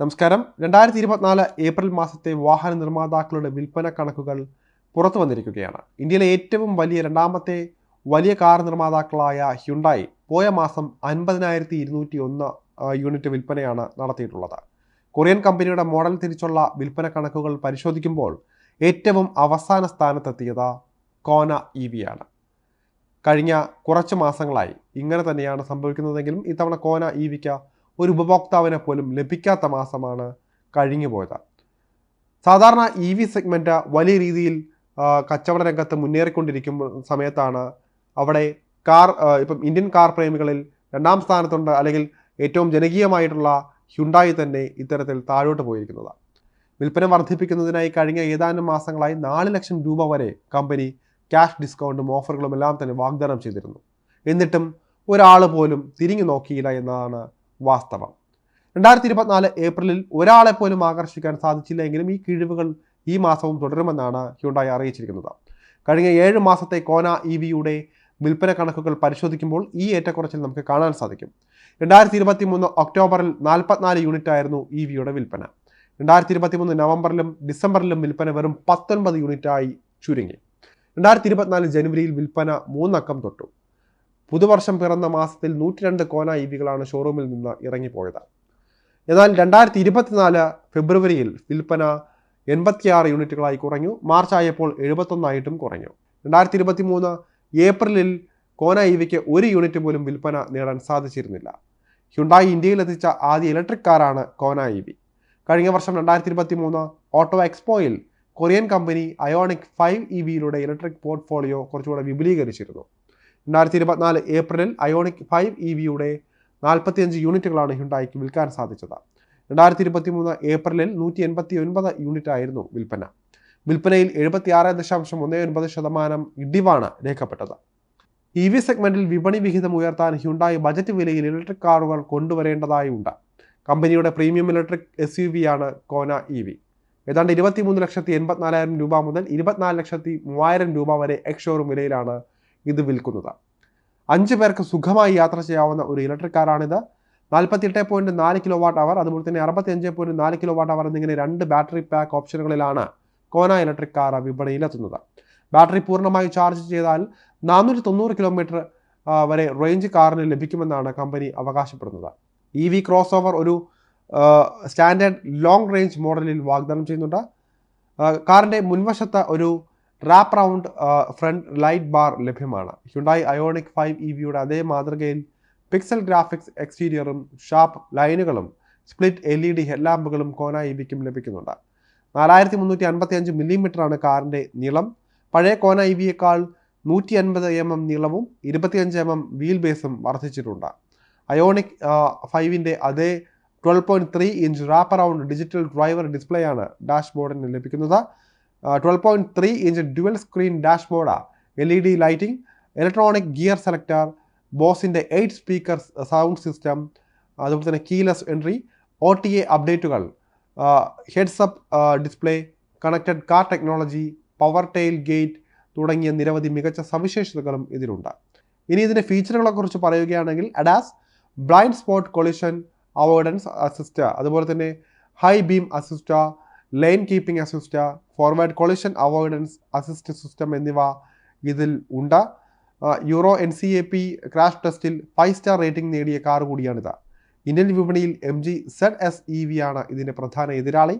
നമസ്കാരം. രണ്ടായിരത്തി ഇരുപത്തിനാല് ഏപ്രിൽ മാസത്തെ വാഹന നിർമ്മാതാക്കളുടെ വിൽപ്പന കണക്കുകൾ പുറത്തു വന്നിരിക്കുകയാണ്. ഇന്ത്യയിലെ ഏറ്റവും വലിയ രണ്ടാമത്തെ വലിയ കാർ നിർമ്മാതാക്കളായ ഹ്യുണ്ടായി പോയ മാസം അൻപതിനായിരത്തി ഇരുന്നൂറ്റി ഒന്ന് യൂണിറ്റ് വിൽപ്പനയാണ് നടത്തിയിട്ടുള്ളത്. കൊറിയൻ കമ്പനിയുടെ മോഡൽ തിരിച്ചുള്ള വിൽപ്പന കണക്കുകൾ പരിശോധിക്കുമ്പോൾ ഏറ്റവും അവസാന സ്ഥാനത്തെത്തിയത് കോന ഇ വി ആണ്. കഴിഞ്ഞ കുറച്ച് മാസങ്ങളായി ഇങ്ങനെ തന്നെയാണ് സംഭവിക്കുന്നതെങ്കിലും ഇത്തവണ കോന ഇ വിക്ക് ഒരു ഉപഭോക്താവിനെ പോലും ലഭിക്കാത്ത മാസമാണ് കഴിഞ്ഞു പോയത് സാധാരണ ഇ വി സെഗ്മെന്റ് വലിയ രീതിയിൽ കച്ചവട രംഗത്ത് മുന്നേറിക്കൊണ്ടിരിക്കുമ്പോൾ സമയത്താണ് അവിടെ കാർ ഇപ്പം ഇന്ത്യൻ കാർ പ്രേമികളിൽ രണ്ടാം സ്ഥാനത്തുണ്ട് അല്ലെങ്കിൽ ഏറ്റവും ജനകീയമായിട്ടുള്ള ഹ്യുണ്ടായി തന്നെ ഇത്തരത്തിൽ താഴോട്ട് പോയിരിക്കുന്നത്. വിൽപ്പന വർദ്ധിപ്പിക്കുന്നതിനായി കഴിഞ്ഞ ഏതാനും മാസങ്ങളായി നാല് ലക്ഷം രൂപ വരെ കമ്പനി ക്യാഷ് ഡിസ്കൗണ്ടും ഓഫറുകളും എല്ലാം തന്നെ വാഗ്ദാനം ചെയ്തിരുന്നു. എന്നിട്ടും ഒരാൾ പോലും തിരിഞ്ഞു നോക്കിയില്ല എന്നതാണ് വാസ്തവം. രണ്ടായിരത്തി ഇരുപത്തിനാല് ഏപ്രിലിൽ ഒരാളെ പോലും ആകർഷിക്കാൻ സാധിച്ചില്ല എങ്കിലും ഈ കിഴിവുകൾ ഈ മാസവും തുടരുമെന്നാണ് ഹ്യുണ്ടായി അറിയിച്ചിരിക്കുന്നത്. കഴിഞ്ഞ ഏഴ് മാസത്തെ കോന ഇ വിയുടെ വിൽപ്പന കണക്കുകൾ പരിശോധിക്കുമ്പോൾ ഈ ഏറ്റക്കുറച്ചിൽ നമുക്ക് കാണാൻ സാധിക്കും. രണ്ടായിരത്തി ഇരുപത്തി മൂന്ന് ഒക്ടോബറിൽ നാൽപ്പത്തിനാല് യൂണിറ്റ് ആയിരുന്നു ഇ വിയുടെ വിൽപ്പന. രണ്ടായിരത്തി ഇരുപത്തി മൂന്ന് നവംബറിലും ഡിസംബറിലും വിൽപ്പന വെറും പത്തൊൻപത് യൂണിറ്റായി ചുരുങ്ങി. രണ്ടായിരത്തി ഇരുപത്തിനാല് ജനുവരിയിൽ വിൽപ്പന മൂന്നക്കം തൊട്ടു. പുതുവർഷം പിറന്ന മാസത്തിൽ നൂറ്റി രണ്ട് കോന ഇ വികളാണ് ഷോറൂമിൽ നിന്ന് ഇറങ്ങിപ്പോയത്. എന്നാൽ രണ്ടായിരത്തി ഇരുപത്തിനാല് ഫെബ്രുവരിയിൽ വിൽപ്പന എൺപത്തിയാറ് യൂണിറ്റുകളായി കുറഞ്ഞു. മാർച്ച് ആയപ്പോൾ എഴുപത്തൊന്നായിട്ടും കുറഞ്ഞു. രണ്ടായിരത്തി ഇരുപത്തി മൂന്ന് ഏപ്രിലിൽ കോന ഇവിക്ക് ഒരു യൂണിറ്റ് പോലും വിൽപ്പന നേടാൻ സാധിച്ചിരുന്നില്ല. ഹ്യുണ്ടായി ഇന്ത്യയിൽ എത്തിച്ച ആദ്യ ഇലക്ട്രിക് കാറാണ് കോന ഇവി. കഴിഞ്ഞ വർഷം രണ്ടായിരത്തി ഇരുപത്തി മൂന്ന് auto എക്സ്പോയിൽ Korean company Ioniq five E വിയിലൂടെ electric portfolio കുറച്ചുകൂടെ വിപുലീകരിച്ചിരുന്നു. രണ്ടായിരത്തി ഇരുപത്തിനാല് ഏപ്രിലിൽ അയോണിക് ഫൈവ് ഇ വിയുടെ നാൽപ്പത്തിയഞ്ച് യൂണിറ്റുകളാണ് ഹ്യുണ്ടായിക്ക് വിൽക്കാൻ സാധിച്ചത്. രണ്ടായിരത്തി ഇരുപത്തി മൂന്ന് ഏപ്രിലിൽ നൂറ്റി എൺപത്തി ഒൻപത് യൂണിറ്റ് ആയിരുന്നു വിൽപ്പന. വിൽപ്പനയിൽ എഴുപത്തി ആറ് ദശാംശം ഒന്ന് ഒൻപത് ശതമാനം ഇടിവാണ് രേഖപ്പെട്ടത്. ഇ വി സെഗ്മെന്റിൽ വിപണി വിഹിതം ഉയർത്താൻ ഹ്യുണ്ടായി ബജറ്റ് വിലയിൽ ഇലക്ട്രിക് കാറുകൾ കൊണ്ടുവരേണ്ടതായി ഉണ്ട്. കമ്പനിയുടെ premium electric S U V ആണ് കോന ഇ വി ഏതാണ്ട് ഇരുപത്തിമൂന്ന് ലക്ഷത്തി എൺപത്തിനാലായിരം രൂപ മുതൽ ഇരുപത്തിനാല് ലക്ഷത്തി മൂവായിരം രൂപ വരെ എക്സ് ഷോറൂം വിലയിലാണ് ഇത് വിൽക്കുന്നത്. അഞ്ച് പേർക്ക് സുഖമായി യാത്ര ചെയ്യാവുന്ന ഒരു ഇലക്ട്രിക് കാറാണിത് നാൽപ്പത്തിയെട്ട് പോയിന്റ് നാല് കിലോ വാട്ട് അവർ അതുപോലെ തന്നെ അറുപത്തിയഞ്ച് പോയിന്റ് നാല് കിലോ വാട്ട് അവർ എന്നിങ്ങനെ രണ്ട് ബാറ്ററി പാക്ക് ഓപ്ഷനുകളിലാണ് കോന ഇലക്ട്രിക് കാർ വിപണിയിലെത്തുന്നത്. ബാറ്ററി പൂർണമായി ചാർജ് ചെയ്താൽ നാനൂറ്റി തൊണ്ണൂറ് കിലോമീറ്റർ വരെ റേഞ്ച് കാറിന് ലഭിക്കുമെന്നാണ് കമ്പനി അവകാശപ്പെടുന്നത്. ഇ വി ക്രോസ് ഓവർ ഒരു സ്റ്റാൻഡേർഡ് ലോങ് റേഞ്ച് മോഡലിൽ വാഗ്ദാനം ചെയ്യുന്നുണ്ട്. കാറിന്റെ മുൻവശത്ത് ഒരു wrap round front light bar ലഭ്യമാണ്. ഹ്യുണ്ടായി അയോണിക് ഫൈവ് ഇ വിയുടെ അതേ മാതൃകയിൽ പിക്സൽ ഗ്രാഫിക്സ് എക്സ്റ്റീരിയറും ഷാർപ്പ് ലൈനുകളും സ്പ്ലിറ്റ് എൽ ഇ ഡി ഹെഡ്ലാമ്പുകളും കോന ഇ വിക്കും ലഭിക്കുന്നുണ്ട്. നാലായിരത്തി മുന്നൂറ്റി അൻപത്തി അഞ്ച് മില്ലിമീറ്ററാണ് കാറിന്റെ നീളം. പഴയ കോന ഇ വിയേക്കാൾ നൂറ്റി അൻപത് എം എം നീളവും ഇരുപത്തിയഞ്ച് എം എം വീൽ ബേസും വർദ്ധിച്ചിട്ടുണ്ട്. അയോണിക് ഫൈവിന്റെ അതേ twelve point three inch wrap around digital driver display ആണ് ഡാഷ്ബോർഡിന് ലഭിക്കുന്നത്. Twelve point three inch dual screen dashboard L E D lighting electronic gear selector ബോസിന്റെ എയ്റ്റ് സ്പീക്കർ സൗണ്ട് സിസ്റ്റം അതുപോലെ തന്നെ keyless entry O T A അപ്ഡേറ്റുകൾ heads up display connected car technology power tailgate തുടങ്ങിയ നിരവധി മികച്ച സവിശേഷതകളും ഇതിലുണ്ട്. ഇനി ഇതിന്റെ ഫീച്ചറുകളെക്കുറിച്ച് പറയുകയാണെങ്കിൽ ADAS blind spot collision avoidance assist അതുപോലെ തന്നെ high beam assist lane keeping assist forward collision avoidance assist system എന്നിവ ഇതിൽ ഉണ്ട്. Euro N C A P crash ടെസ്റ്റിൽ ഫൈവ് സ്റ്റാർ റേറ്റിംഗ് നേടിയ കാർ കൂടിയാണിത്. ഇന്ത്യൻ വിപണിയിൽ M G Z S E V ആണ് ഇതിന്റെ പ്രധാന എതിരാളി.